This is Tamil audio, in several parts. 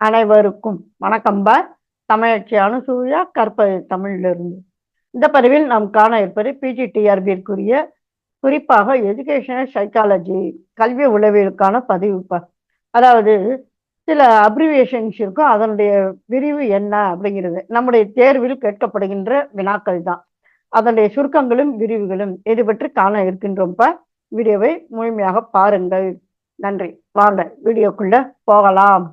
அனைவருக்கும் வணக்கம்பா தமிழச்சி அனுசூயா கற்பது தமிழிலிருந்து. இந்த பதிவில் நாம் காண இருப்பது பிஜிடிஆர்பிற்குரிய குறிப்பாக எஜுகேஷனல் சைக்காலஜி கல்வி உளவியலுக்கான பதிவுப்பா அதாவது சில அப்ரிவியேஷன்ஸ் இருக்கும் அதனுடைய விரிவு என்ன அப்படிங்கிறது. நம்முடைய தேர்வில் கேட்கப்படுகின்ற வினாக்கள் தான். அதனுடைய சுருக்கங்களும் விரிவுகளும் இது பற்றி காண இருக்கின்றோம்ப்பா வீடியோவை முழுமையாக பாருங்கள். நன்றி. வாங்க வீடியோக்குள்ள போகலாம்.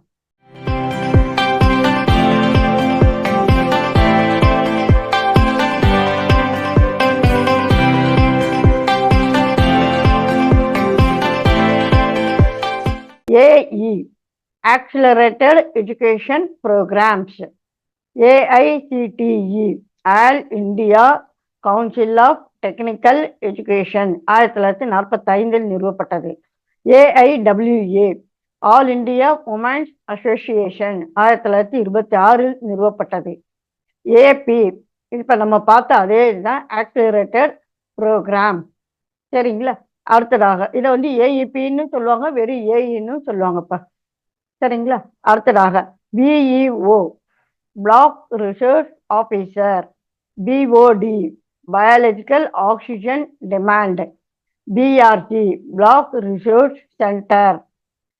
Accelerated education programmes AICTE all India council of technical education ஆயிரத்தி தொள்ளாயிரத்தி நாற்பத்தி ஐந்தில் நிறுவப்பட்டது AIWA all India women's association ஆயிரத்தி தொள்ளாயிரத்தி இருபத்தி ஆறில் நிறுவப்பட்டது. ஏபி இப்போ நம்ம பார்த்த அதே இதுதான் ஆக்சிலரேட்டட் ப்ரோக்ராம் சரிங்களா? அடுத்ததாக இதை வந்து ஏஇபின்னு சொல்லுவாங்க வெறும் ஏஇன்னு சொல்லுவாங்கப்பா. சரிங்களா? அடுத்ததாக BEO block research officer BOD biological oxygen demand BRC block research centre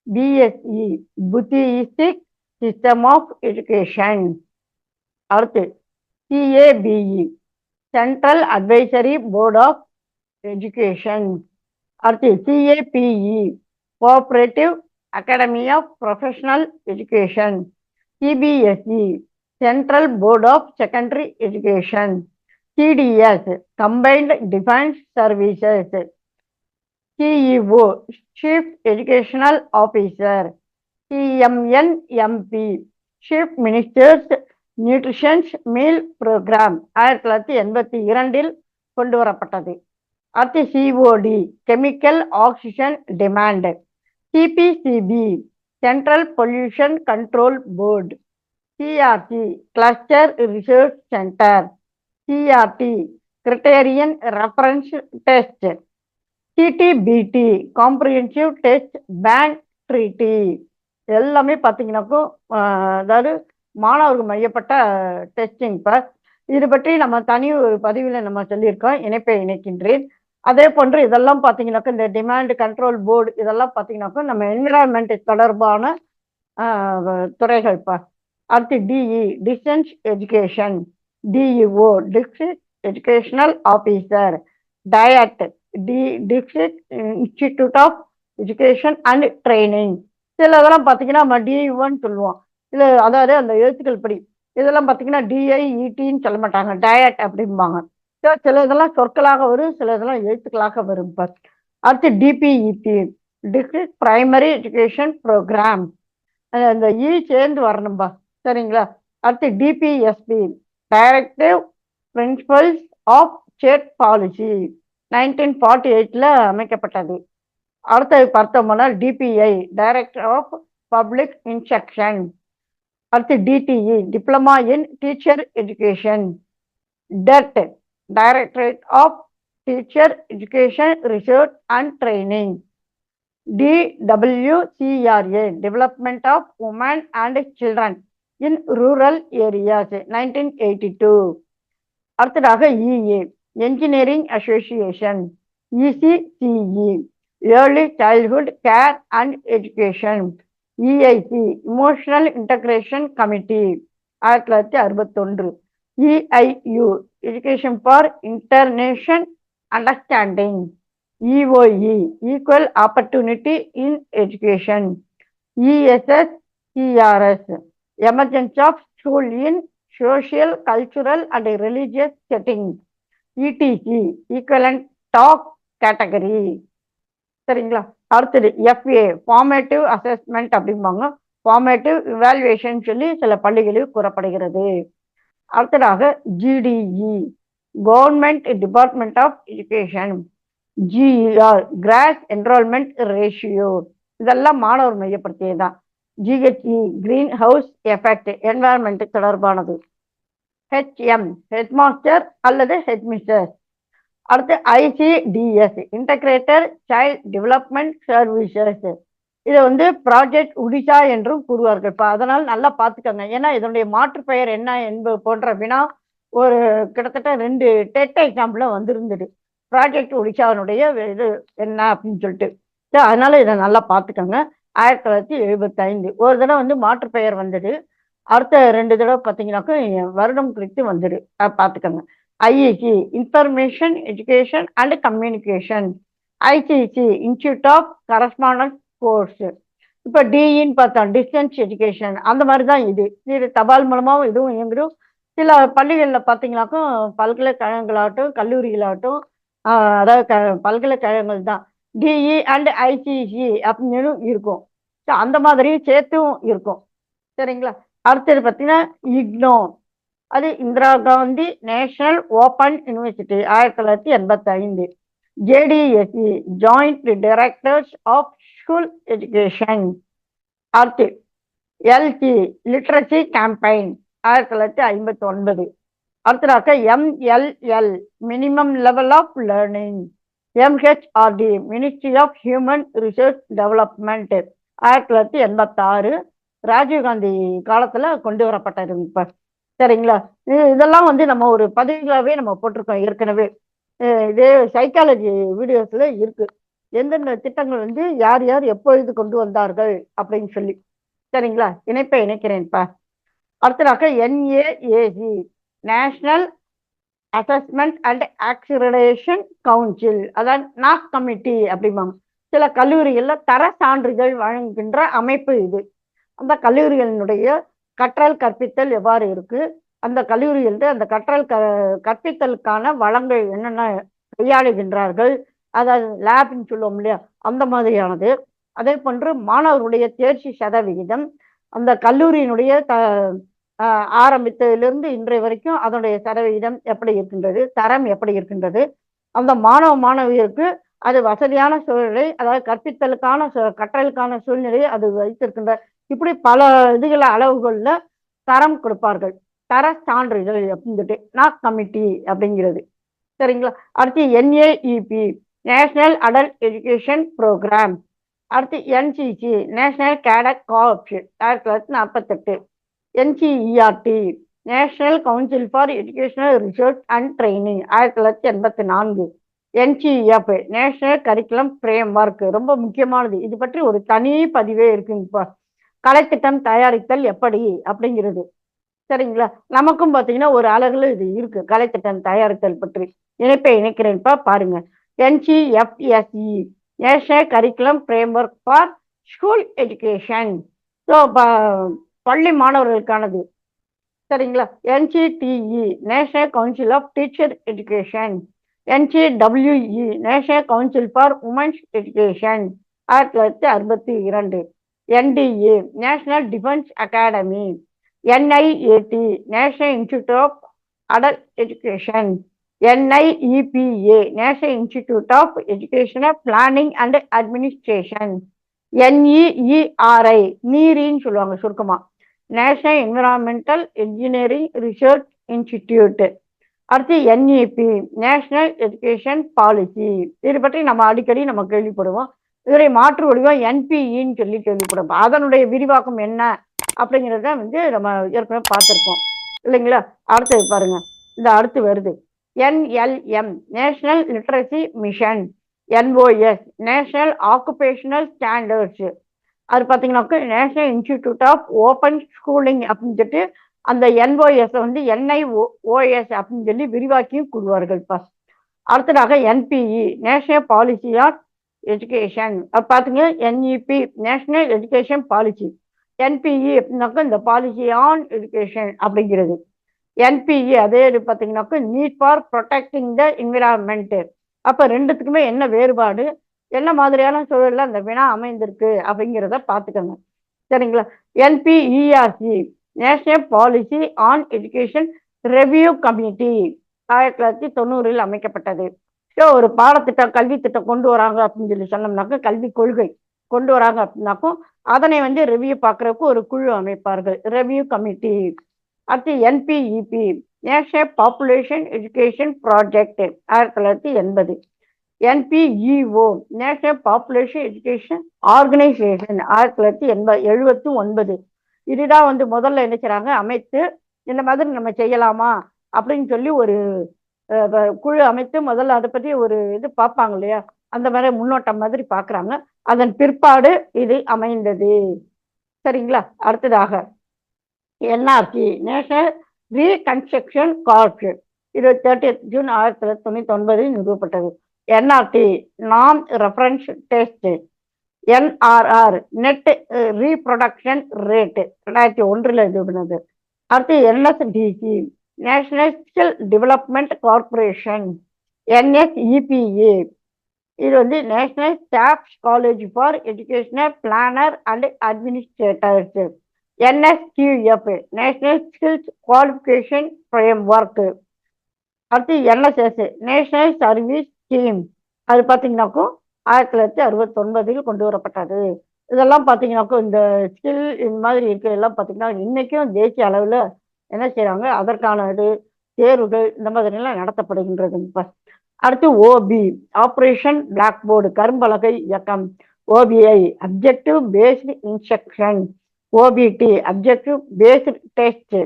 BSE buddhistic system of education அடுத்து CABE central advisory board of education அடுத்து CAPE cooperative academy of professional education CBSE central board of secondary education CDS combined defence services CEO chief educational officer CMNMP chief ministers nutritions meal programme ஆயிரத்தி தொள்ளாயிரத்தி எண்பத்தி இரண்டில் கொண்டு வரப்பட்டது. அடுத்து COD chemical oxygen demand CPCB central pollution control board CRT cluster research centre CRT criterion reference test CTBT comprehensive test ban treaty எல்லாமே பார்த்தீங்கன்னாக்கும் அதாவது மாணவர்கள் மையப்பட்ட டெஸ்டிங் இப்போ இது பற்றி நம்ம தனி ஒரு பதிவில் நம்ம சொல்லியிருக்கோம். இணைப்பை இணைக்கின்றேன். அதே போன்று இதெல்லாம் பார்த்தீங்கன்னாக்கா இந்த டிமாண்ட் கண்ட்ரோல் போர்டு இதெல்லாம் பார்த்தீங்கன்னாக்கா நம்ம என்விரான்மெண்ட் தொடர்பான துறைகள் இப்போ அடுத்து DE distance education DEO district educational officer DIET D district institute of education and training சில இதெல்லாம் பார்த்தீங்கன்னா நம்ம டிஇஓன்னு சொல்லுவோம். இல்லை அதாவது அந்த எழுத்துக்கள் படி இதெல்லாம் பார்த்தீங்கன்னா டிஐஇடின்னு சொல்ல மாட்டாங்க. டயட் அப்படிம்பாங்க. சில இதெல்லாம் சொற்களாக வரும் சில இதெல்லாம் எழுத்துக்களாக வரும் இப்போ அடுத்து DPEP district primary education programme அந்த இ சேர்ந்து வரணும்பா சரிங்களா? அடுத்து DPSP directive principles of state policy nineteen forty எயிட்டில் அமைக்கப்பட்டது. அடுத்தது பார்த்தோம்னா DPI director of public instruction அடுத்து DTE diploma in teacher education TET directorate of teacher education research and training DWCRA development of women and children in rural areas nineteen eighty two அடுத்ததாக EA engineering association ECCE early childhood care and education EIC emotional integration committee ஆயிரத்தி தொள்ளாயிரத்தி அறுபத்தொன்று. EIU education for international understanding EOE equal opportunity in education ESS CRS emergency of school in social cultural and religious setting EDC equivalent talk category சரிங்களா? அடுத்தது எஃப்ஏ ஃபார்மேட்டிவ் அசஸ்மெண்ட் அப்படிம்பாங்க. ஃபார்மேட்டிவ் இவால்வேஷன் சொல்லி சில பள்ளிகளில் கூறப்படுகிறது. அடுத்ததாக GDE government department of education GER gross enrolment ratio இதெல்லாம் மாணவர் மையப்படுத்தியது தான் GHE green house effect environment தொடர்பானது. ஹெச்எம் ஹெட் மாஸ்டர் அல்லது ஹெட்மிஸ்டர் அடுத்து ICDS integrator child development services இதை வந்து ப்ராஜெக்ட் உடிசா என்றும் கூறுவார்கள். இப்போ அதனால் நல்லா பார்த்துக்கோங்க. ஏன்னா இதனுடைய மாற்று பெயர் என்ன என்பது போன்ற வினா ஒரு கிட்டத்தட்ட ரெண்டு டெட் எக்ஸாம்பிள் வந்திருந்தது. ப்ராஜெக்ட் ஒடிசாவினுடைய இது என்ன அப்படின்னு சொல்லிட்டு. சரி, அதனால இதை நல்லா பார்த்துக்கோங்க. ஆயிரத்தி தொள்ளாயிரத்தி எழுபத்தைந்து. ஒரு தடவை வந்து மாற்று பெயர் வந்தது. அடுத்த ரெண்டு தடவை பார்த்தீங்கன்னாக்கா வருடம் குறித்து வந்துடு பார்த்துக்கோங்க. IEC information education and communication ICC institute of correspondence course இப்போ டிஇன்னு பார்த்தோம் டிஸ்டன்ஸ் எஜுகேஷன் அந்த மாதிரி தான் இது. இது தபால் மூலமாகவும் இதுவும் இயங்குது. சில பள்ளிகளில் பார்த்தீங்கன்னாக்கும் பல்கலைக்கழகங்களாகட்டும் கல்லூரிகளாகட்டும் அதாவது க பல்கலைக்கழகங்கள் தான் டிஇ அண்ட் ஐசிசி அப்படின்னு இருக்கும். ஸோ அந்த மாதிரி சேர்த்தும் இருக்கும். சரிங்களா? அடுத்தது பார்த்தீங்கன்னா இக்னோ அது Indira Gandhi national open university ஆயிரத்தி தொள்ளாயிரத்தி எண்பத்தி ஐந்து JDSC joint directors of school education RT LT literacy campaign ஆயிரத்தி தொள்ளாயிரத்தி ஐம்பத்தி ஒன்பது அடுத்ததாக MLL minimum level of learning MHRD ministry of human resource development ஆயிரத்தி தொள்ளாயிரத்தி எண்பத்தாறு. ராஜீவ்காந்தி காலத்தில் கொண்டு வரப்பட்டது இப்போ. சரிங்களா? இதெல்லாம் வந்து நம்ம ஒரு பதவிகளாகவே நம்ம போட்டிருக்கோம் ஏற்கனவே. இதே சைக்காலஜி வீடியோஸில் இருக்கு. எந்தெந்த திட்டங்கள் வந்து யார் யார் எப்பொழுது கொண்டு வந்தார்கள் அப்படின்னு சொல்லி. சரிங்களா? இணைப்பை இணைக்கிறேன்ப்பா. அடுத்ததாக NAAC national assessment and accreditation council அதான் நாக் கமிட்டி அப்படிம்பாங்க. சில கல்லூரிகளில் தர சான்றிதழ் வழங்குகின்ற அமைப்பு இது. அந்த கல்லூரிகளினுடைய கற்றல் கற்பித்தல் எவ்வாறு இருக்கு? அந்த கல்லூரியிலிருந்து அந்த கற்றல் க கற்பித்தலுக்கான வளங்கள் என்னென்ன கையாளுகின்றார்கள்? அதாவது லேப்னு சொல்லுவோம் இல்லையா? அந்த மாதிரியானது. அதே போன்று மாணவர்களுடைய தேர்ச்சி சதவிகிதம் அந்த கல்லூரியினுடைய த ஆரம்பித்ததிலிருந்து இன்றைய வரைக்கும் அதனுடைய சதவிகிதம் எப்படி இருக்கின்றது தரம் எப்படி இருக்கின்றது அந்த மாணவ மாணவியருக்கு அது வசதியான சூழ்நிலை அதாவது கற்பித்தலுக்கான சு- கற்றலுக்கான சூழ்நிலையை அது வைத்திருக்கின்ற இப்படி பல இதுகள அளவுகளில் தரம் கொடுப்பார்கள். தர சான்றிதழ் அப்படின்ட்டு நாக் கமிட்டி அப்படிங்கிறது. சரிங்களா? அடுத்து NAEP national adult education programme அடுத்து என்சிசி நேஷனல் கேடட் கார்ப்ஸ் ஆயிரத்தி தொள்ளாயிரத்தி நாற்பத்தெட்டு. NCERT national council for educational research and training ஆயிரத்தி தொள்ளாயிரத்தி எண்பத்தி நான்கு. NCF national curriculum framework ரொம்ப முக்கியமானது. இது பற்றி ஒரு தனி பதிவே இருக்குங்க இப்போ கலைத்திட்டம் தயாரித்தல் எப்படி அப்படிங்கிறது. சரிங்களா? நமக்கும் பார்த்தீங்கன்னா ஒரு அழகுல இது இருக்கு. கலைத்திட்டம் தயாரித்தல் பற்றி. இணைப்பை இணைக்கிறேன்ப்பா பாருங்க. NCFSE national curriculum framework for school education so பள்ளி மாணவர்களுக்கானது. சரிங்களா? NCTE national council of teacher education NCWE national council for women's education ஆயிரத்தி தொள்ளாயிரத்தி அறுபத்தி இரண்டு. NDA national defence academy NIAD national institute of adult education NIEPA national institute of educational planning and administration NEERI நீரின்னு சொல்லுவாங்க சுருக்கமா. National environmental engineering research institute அடுத்து என்இபி நேஷனல் எஜுகேஷன் பாலிசி இது பற்றி நம்ம அடிக்கடி நம்ம கேள்விப்படுவோம். இதனை மாற்று வடிவம் என்பிஇன்னு சொல்லி கேள்விப்படுவோம் அதனுடைய விரிவாக்கம் என்ன அப்படிங்கிறத வந்து நம்ம ஏற்கனவே பார்த்துருக்கோம். இல்லைங்களா? அடுத்தது பாருங்க. இந்த அடுத்து வருது. NLM national literacy mission NOS national occupational standards அது பார்த்தீங்கன்னாக்கா national institute of open schooling அப்படின்னு சொல்லிட்டு அந்த என்ஓஎஸ் வந்து என்ஐ ஓஎஸ் அப்படின்னு சொல்லி விரிவாக்கியும் கூறுவார்கள் ஃபஸ்ட் அடுத்ததாக NPE national policy of education அது பார்த்தீங்கன்னா NEP national education policy NPE அப்படின்னாக்கா இந்த பாலிசி ஆன் எஜுகேஷன் அப்படிங்கிறது. என்பிஇ அதே இது பார்த்தீங்கன்னாக்கா need for protecting the environment அப்போ ரெண்டுத்துக்குமே என்ன வேறுபாடு? என்ன மாதிரியான சூழலில் அந்த வினா அமைந்திருக்கு அப்படிங்கிறத பார்த்துக்கோங்க சரிங்களா? NPERC national policy on education review committee ஆயிரத்தி தொள்ளாயிரத்தி தொண்ணூறில் அமைக்கப்பட்டது. ஸோ ஒரு பாடத்திட்டம் கல்வி திட்டம் கொண்டு வராங்க அப்படின்னு சொல்லி சொன்னோம்னாக்கா கல்வி கொள்கை கொண்டு வராங்க அப்படின்னாக்கும் அதனை வந்து ரிவ்யூ பார்க்கறதுக்கு ஒரு குழு அமைப்பார்கள். ரிவ்யூ கமிட்டி அடுத்து NPEP national population education project ஆயிரத்தி தொள்ளாயிரத்தி எண்பது. NPEO national population education organisation ஆயிரத்தி தொள்ளாயிரத்தி எண்பது எழுபத்தி ஒன்பது. இதுதான் வந்து முதல்ல என்ன செய்கிறாங்க அமைத்து இந்த மாதிரி நம்ம செய்யலாமா? அப்படின்னு சொல்லி ஒரு குழு அமைத்து முதல்ல அதை பற்றி ஒரு இது பார்ப்பாங்க இல்லையா? அந்த மாதிரி முன்னோட்டம் மாதிரி பார்க்குறாங்க. அதன் பிற்பாடு இது அமைந்தது. சரிங்களா? அடுத்ததாக என்ஆர்சி நேஷனல் ரீகன்ஸ்ட்ரக்ஷன் கார்ப்ஸ் இது தேர்ட்டி ஜூன் ஆயிரத்தி தொள்ளாயிரத்தி தொண்ணூத்தி ஒன்பதில் நிறுவப்பட்டது. என்ஆர்டி நான் reference test NRR net reproduction rate ரெண்டாயிரத்தி ஒன்றில் இது பண்ணது அடுத்து NSDC national skill development corporation NSEPA. இது வந்து national staff college for educational planner and administrators. NSQF national skills qualification framework அடுத்து என்எஸ்எஸ் நேஷனல் சர்வீஸ் ஸ்கீம் அது பார்த்தீங்கன்னாக்கும் ஆயிரத்தி தொள்ளாயிரத்தி அறுபத்தொன்பதில் கொண்டு வரப்பட்டது. இதெல்லாம் பார்த்தீங்கன்னாக்கும் இந்த ஸ்கில் இந்த மாதிரி இருக்கிறதெல்லாம் பார்த்தீங்கன்னா இன்னைக்கும் தேசிய அளவில் என்ன செய்கிறாங்க அதற்கான இது தேர்வுகள் இந்த மாதிரிலாம் நடத்தப்படுகின்றது. இப்போ அடுத்து ஓபி ஆப்ரேஷன் பிளாக் போர்டு கரும்பலகை இயக்கம். OBI objective based instruction OBT objective based test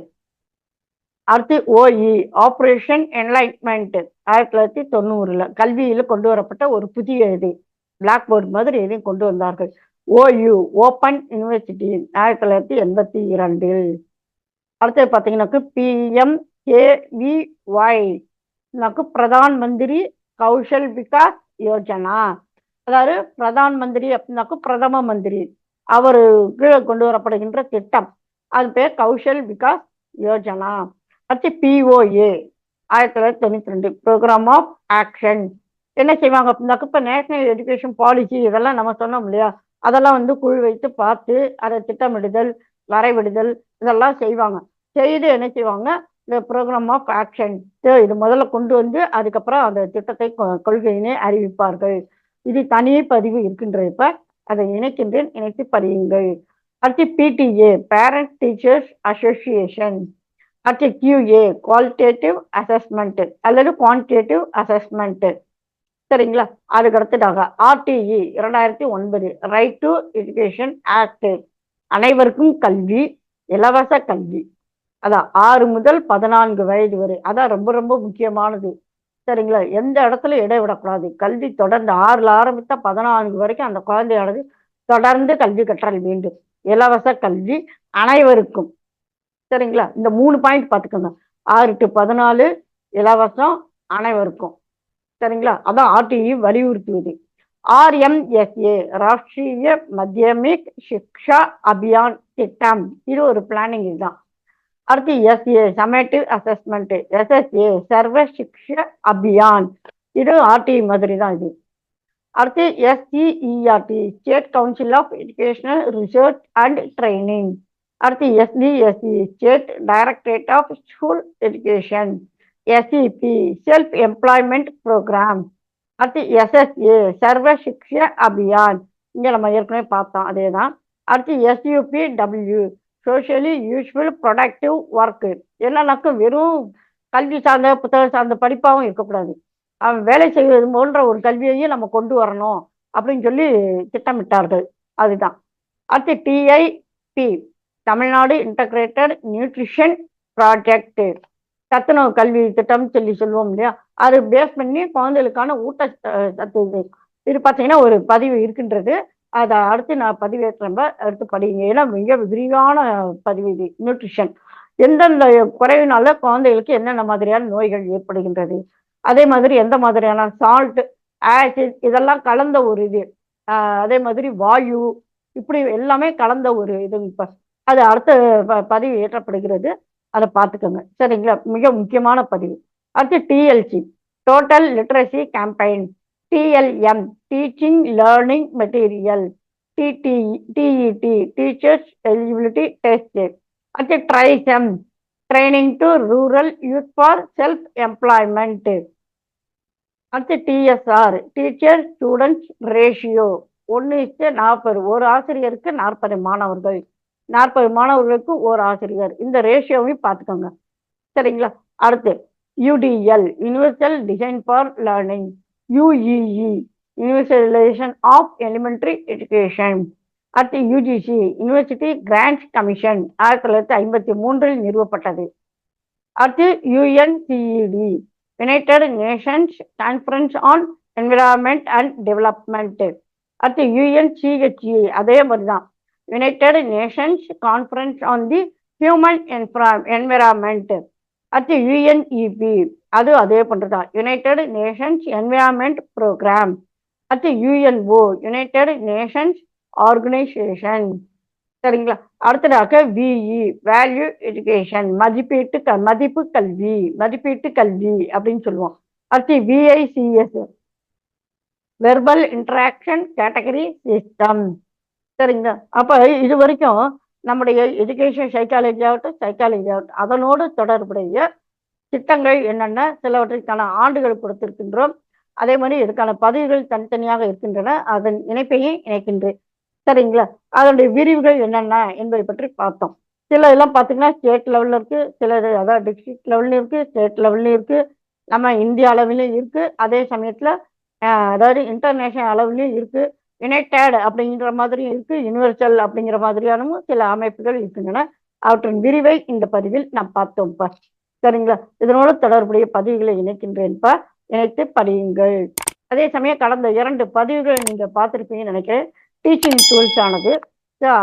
அடுத்து ஓஇ ஆப்ரேஷன் என்லைட்மெண்ட் ஆயிரத்தி தொள்ளாயிரத்தி தொண்ணூறில் கல்வியில் கொண்டு வரப்பட்ட ஒரு புதிய இது. பிளாக் போர்டு மாதிரி எதையும் கொண்டு வந்தார்கள். ஓயு ஓப்பன் யூனிவர்சிட்டி ஆயிரத்தி தொள்ளாயிரத்தி எண்பத்தி இரண்டில். அடுத்தது பார்த்தீங்கன்னாக்கு பிஎம் கேவிஒய் பிரதான் மந்திரி கௌஷல் விகாஸ் யோஜனா. அதாவது பிரதான் மந்திரி அப்படின்னாக்கு பிரதம மந்திரி. அவர் கீழே கொண்டு வரப்படுகின்ற திட்டம். அது பேர் கௌஷல் விகாஸ் யோஜனா. அடுத்து பிஓஏ ஆயிரத்தி தொள்ளாயிரத்தி தொண்ணூத்தி ரெண்டு ப்ரோக்ராம் ஆஃப் ஆக்ஷன் என்ன செய்வாங்க அப்படின்னாக்க இப்போ நேஷனல் எஜுகேஷன் பாலிசி இதெல்லாம் நம்ம சொன்னோம் இல்லையா? அதெல்லாம் வந்து குழு வைத்து பார்த்து அதை திட்டமிடுதல் வரைவிடுதல் இதெல்லாம் செய்வாங்க. செய்து என்ன செய்வாங்க இந்த ப்ரோக்ராம் ஆஃப் ஆக்ஷன் இது முதல்ல கொண்டு வந்து அதுக்கப்புறம் அந்த திட்டத்தை கொ- கொள்கையினை அறிவிப்பார்கள். இது தனி பதிவு இருக்கின்ற இப்போ அதை இணைக்கின்றேன் இணைத்து படியுங்கள். அடுத்து பிடிஏ பேரண்ட் டீச்சர்ஸ் அசோசியேஷன் அடுத்து கியூஏ குவாலிட்டேட்டிவ் அசஸ்மெண்ட் அல்லது குவான்டிடேட்டிவ் அசஸ்மெண்ட் சரிங்களா? அதுக்கு அடுத்ததாக ஆர்டிஇ இரண்டாயிரத்தி ஒன்பது ரைட் டு எஜுகேஷன் ஆக்ட் அனைவருக்கும் கல்வி இலவச கல்வி. அதான் ஆறு முதல் பதினான்கு வயது வரை. அதான் ரொம்ப ரொம்ப முக்கியமானது. சரிங்களா? எந்த இடத்துல இடைவிடக்கூடாது கல்வி தொடர்ந்து ஆறுல ஆரம்பித்தா பதினான்கு வரைக்கும் அந்த குழந்தையானது தொடர்ந்து கல்வி கற்றல் வேண்டும். இலவச கல்வி அனைவருக்கும். சரிங்களா? இந்த மூணு பாயிண்ட் பார்த்துக்கோங்க. ஆறு டு பதினாலு இலவசம் அனைவருக்கும். சரிங்களா? அதான் ஆர்டிஇ வலியுறுத்துவது. ஆர்எம்எஸ்ஏ ராஷ்டிரிய மத்தியமிக் சிக்ஷா அபியான் திட்டம். இது ஒரு பிளானிங் இதுதான். அடுத்து S A summative assessment SSA Sarva Shiksha Abhiyan. இது ஆர்டி மாதிரி தான் இது. அடுத்து SCERT state council of educational research and training அடுத்து SDSC state directorate of school education SEP self employment programme அடுத்து எஸ்எஸ்ஏ சர்வ சிக்ஷ அபியான். இங்கே நம்ம ஏற்கனவே பார்த்தோம் அதே தான் அடுத்து SUPW socially useful productive work என்னன்னாக்க வெறும் கல்வி சார்ந்த புத்தகம் சார்ந்த படிப்பாகவும் இருக்கக்கூடாது. அவன் வேலை செய்வது போன்ற ஒரு கல்வியையும் நம்ம கொண்டு வரணும் அப்படின்னு சொல்லி திட்டமிட்டார்கள். அதுதான். அடுத்து TIP Tamil Nadu integrated nutrition project சத்துணவு கல்வி திட்டம் சொல்லி சொல்லுவோம் இல்லையா? அது பேஸ் பண்ணி குழந்தைகளுக்கான ஊட்ட சத்து இது. இது பார்த்தீங்கன்னா ஒரு பதிவு இருக்கின்றது. அதை அடுத்து நான் பதிவேற்றம்ப அடுத்து படிங்க ஏன்னா மிக விரிவான பதிவு இது நியூட்ரிஷன் எந்தெந்த குறைவினால குழந்தைகளுக்கு என்னென்ன மாதிரியான நோய்கள் ஏற்படுகின்றது? அதே மாதிரி எந்த மாதிரியான சால்ட் ஆசிட் இதெல்லாம் கலந்த ஒரு இது. அதே மாதிரி வாயு இப்படி எல்லாமே கலந்த ஒரு இது இப்போ. அது அடுத்த ப- பதிவு ஏற்றப்படுகிறது. அதை பார்த்துக்கோங்க. சரிங்களா? மிக முக்கியமான பதிவு. அடுத்து TLC total literacy campaign TLM teaching learning material TT TET teachers eligibility test அடுத்து TRYSEM training to rural youth for self employment அடுத்து டிஎஸ்ஆர் டீச்சர் ஸ்டூடெண்ட்ஸ் ரேஷியோ ஒன்று இஸ்டு நாற்பது. ஒரு ஆசிரியருக்கு நாற்பது மாணவர்கள். நாற்பது மாணவர்களுக்கு ஒரு ஆசிரியர். இந்த ரேஷியோவையும் பார்த்துக்கோங்க. சரிங்களா? அடுத்து UDL universal design for learning UEE universalisation of elementary education அடுத்து யூஜிசி யூனிவர்சிட்டி கிராண்ட்ஸ் கமிஷன் ஆயிரத்தி தொள்ளாயிரத்தி ஐம்பத்தி மூன்றில் நிறுவப்பட்டது. அடுத்து UNCED United Nations conference on environment and development அடுத்து யுஎன்சிஹெச்இ அதே மாதிரி தான் United Nations conference on the human environment அடுத்து யுஎன்இபி அது அதே பண்ணுறதான் யுனைடெட் நேஷன்ஸ் என்விரான்மெண்ட் ப்ரோக்ராம் அடுத்து யுஎன்ஓ யுனைடெட் நேஷன்ஸ் ஆர்கனைசேஷன் சரிங்களா? அடுத்ததாக விஇ வேல்யூ எஜுகேஷன் மதிப்பீட்டு க மதிப்பு கல்வி மதிப்பீட்டு கல்வி அப்படின்னு சொல்லுவோம். அடுத்து VICS verbal interaction category system சரிங்களா? அப்போ இது வரைக்கும் நம்முடைய எஜுகேஷன் சைக்காலஜி ஆகட்டும் சைக்காலஜி ஆகட்டும் அதனோடு தொடர்புடைய திட்டங்கள் என்னென்ன சிலவற்றிற்கான ஆண்டுகள் கொடுத்திருக்கின்றோம். அதே மாதிரி இதுக்கான பதவிகள் தனித்தனியாக இருக்கின்றன. அதன் இணைப்பையும் இணைக்கின்றேன். சரிங்களா? அதனுடைய விரிவுகள் என்னென்ன என்பதை பற்றி பார்த்தோம். சில இதெல்லாம் பார்த்தீங்கன்னா ஸ்டேட் லெவலில் இருக்குது சில அதாவது டிஸ்ட்ரிக்ட் லெவல்லையும் இருக்குது ஸ்டேட் லெவல்லையும் இருக்குது நம்ம இந்திய அளவிலையும் இருக்குது அதே சமயத்தில் அதாவது இன்டர்நேஷனல் அளவுலையும் இருக்குது யுனைடெட் அப்படிங்கிற மாதிரியும் இருக்கு. யூனிவர்சல் அப்படிங்கிற மாதிரியானவும் சில அமைப்புகள் இருக்கின்றன. அவற்றின் விரிவை இந்த பதிவில் நாம் பார்த்தோம்ப்பா சரிங்களா? இதனோடு தொடர்புடைய பதிவுகளை இணைக்கின்றேன்ப்பா இணைத்து படியுங்கள். அதே சமயம் கடந்த இரண்டு பதிவுகளை நீங்கள் பார்த்துருப்பீங்கன்னு நினைக்கிறேன். டீச்சிங் டூல்ஸ் ஆனது.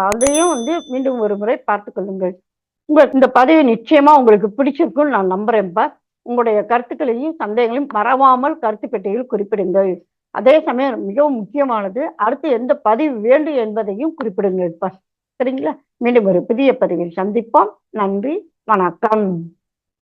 அதையும் வந்து மீண்டும் ஒரு முறை பார்த்து கொள்ளுங்கள். உங்களுக்கு இந்த பதிவு நிச்சயமா உங்களுக்கு பிடிச்சிருக்குன்னு நான் நம்புறேன்ப்பா உங்களுடைய கருத்துக்களையும் சந்தேகங்களையும் மறவாமல் கருத்து பெட்டியில் குறிப்பிடுங்கள். அதே சமயம் மிகவும் முக்கியமானது அடுத்து எந்த பதிவு வேண்டும் என்பதையும் குறிப்பிடுங்கள் சரிங்களா? மீண்டும் ஒரு புதிய பதிவில் சந்திப்போம். நன்றி வணக்கம்.